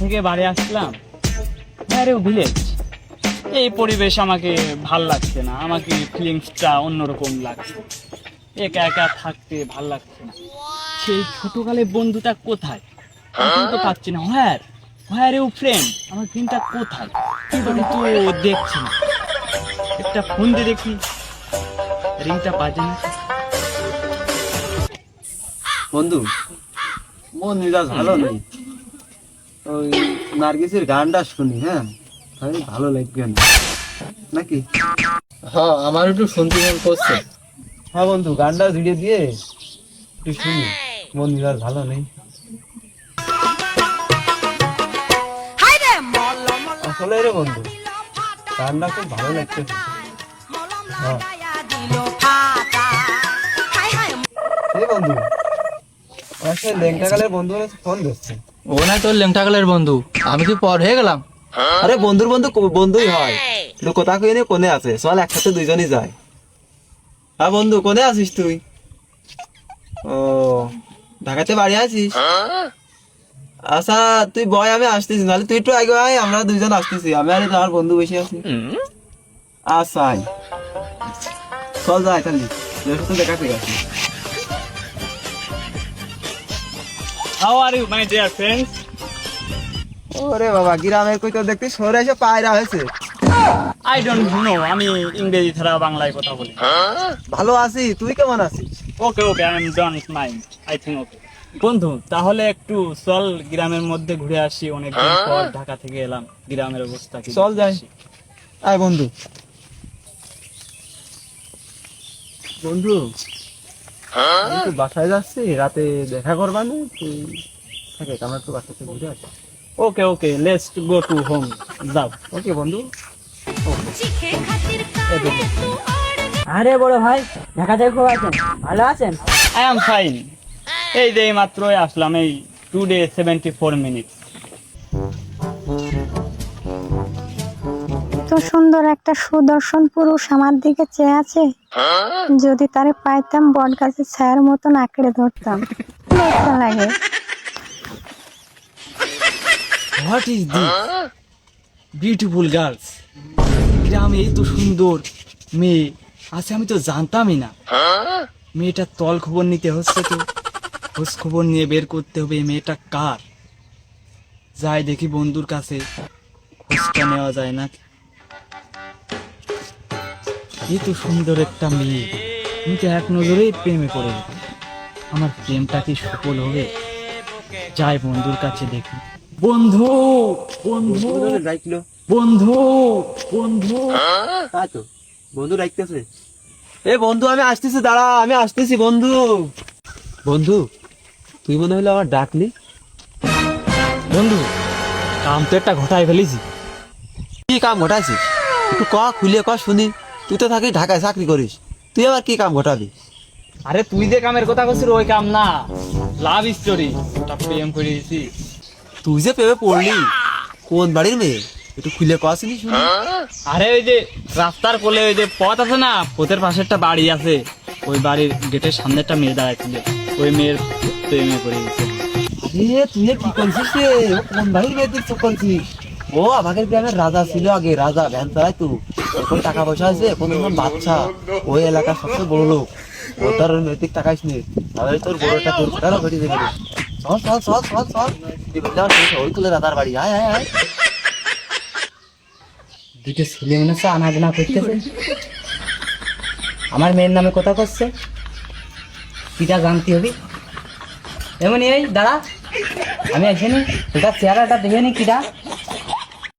থেকে বাড়ি আসলাম। আরে ভিলেজ এই পরিবেশ আমাকে ভালো লাগছে না। আমাকে ফিলিংসটা অন্যরকম লাগছে। একা একা থাকতে ভালো লাগছে না। সেই ছোটকালে বন্ধুটা কোথায়? তো পাচ্ছি না। হোয়ার হোয়ার ইউ ফ্রেন্ড আমার ফ্রেন্ডটা কোথায়? কিন্তু দেখছি না। একটা ফোন দিয়ে দেখি। রিংটা বাজে না বন্ধু মন মেজাজ ভালো নেই ওই নার্গিসের গানটা শুনি হ্যাঁ? তাহলে ভালো লাগবে না। নাকি? হ্যাঁ আমার একটু শুনতে মন করছে। হ্যাঁ বন্ধু গানটা ভিডিও দিয়ে একটু শুনি। মন মেজাজ ভালো নেই। আসলে রে বন্ধু গানটা খুব ভালো লাগছে। হ্যাঁ। এই বন্ধু আসলে লেংটাকালের বন্ধু ফোন দিচ্ছে ও না তোর বন্ধু। আমি কি পর হয়ে গেলাম? আরে বন্ধুর বন্ধু বন্ধুই হয়। কোথা কোনে আছে? চল, একসাথে দুইজনই হ্যাঁ বন্ধু, কোনে আছিস তুই? ও, ঢাকাতে বাড়ি আছিস? আচ্ছা তুই বয়, আমি আসতেছি। নাহলে তুই একটু আগে আয়, আমরা দুইজন আসতেছি। আমি আর আমার বন্ধু বসে আছি। আচ্ছা চল যাই তাহলে দেখা করে আসি। How are you my dear friends ওরে বাবা গ্রামের কই তো দেখতে শহরে এসে পায়রা হয়েছে। আই ডোন্ট নো আমি ইংরেজি ছাড়া বাংলায় কথা বলি। ভালো আছি তুই কেমন আছিস? Okay okay I am don't mind I think okay বন্ধু তাহলে একটু চল গ্রামের মধ্যে ঘুরে আসি অনেকদিন পর ঢাকা থেকে এলাম গ্রামের অবস্থা কি চল যাই। আয় বন্ধু। বন্ধু তো বাসায় যাচ্ছি রাতে দেখা করবা না? থাকে আমরা একটু বাসা থেকে ঘুরে আসি। Okay okay let's go to home যাও। ওকে বন্ধু। আরে বড় ভাই ঢাকা থেকে খুব আছেন ভালো আছেন? আই এম ফাইন এই যে এই মাত্রই আসলাম এই today seventy four minute এত সুন্দর একটা সুদর্শন পুরুষ আমার দিকে চেয়ে আছে। যদি তারে পাইতাম বট গাছের ছায়ার মতন আঁকড়ে ধরতাম। লজ্জা লাগে। What is this beautiful girls গ্রামে এই তো সুন্দর মেয়ে আছে আমি তো জানতামই না। মেয়েটার তল খবর নিতে হচ্ছে তো। খোঁজ খবর নিয়ে বের করতে হবে মেয়েটা কার? যাই দেখি বন্ধুর কাছে। খোঁজটা নেওয়া যায় না এই তো সুন্দর একটা মেয়ে। আমি তো এক নজরেই প্রেমে পড়ে আমার প্রেমটা কি সফল হবে? যাই বন্ধুর কাছে দেখি। বন্ধু বন্ধু বন্ধু বন্ধু। তাই তো বন্ধু ডাইকতেছে এ বন্ধু আমি আসতেছি দাঁড়া আমি আসতেছি বন্ধু। বন্ধু তুই মনে হলো আমার ডাকলি? বন্ধু কাম তো একটা ঘটায় ফেলেছি। কি কাম ঘটাইছিস? একটু ক খুলে ক শুনি। তুই তো থাকিস ঢাকায় চাকরি করিস। তুই আবার কি কাম ঘটাবি? আরে তুই যে কামের কথা করছিস ওই কাম না। লাভ স্টোরি প্রেম করে তুই যে পেবে পড়লি কোন বাড়ির মেয়ে? একটু খুলে ক শুনি। আরে ওই যে রাস্তার কোলে ওই যে পথ আছে না পথের পাশে একটা বাড়ি আছে। ওই বাড়ির গেটের সামনে একটা মেয়ে দাঁড়াইছিল ওই মেয়ের প্রেমে পড়ে গেছে। আরে তুই কি করছিস রে? কোন বাড়ির মেয়ে তুই করছিস ও, আমাদের গ্রামের রাজা ছিল আগে, রাজা, ভ্যান এখন টাকা পয়সা আছে, এখন বাচ্চা। ওই এলাকার সবচেয়ে বড় লোক। ও তার নৈতিক তাহলে তোর দেবে চল চল চল চল চল। ওই তুলে রাজার বাড়ি। আয় আয় আয়। দুটো ছেলে মনে হচ্ছে আনাগোনা করতেছে। আমার মেয়ের নামে কথা করছে কিটা জানতে হবে। এমন এই, দাঁড়া। আমি এসে নি। তোটা চেহারাটা দেখে নি কিটা।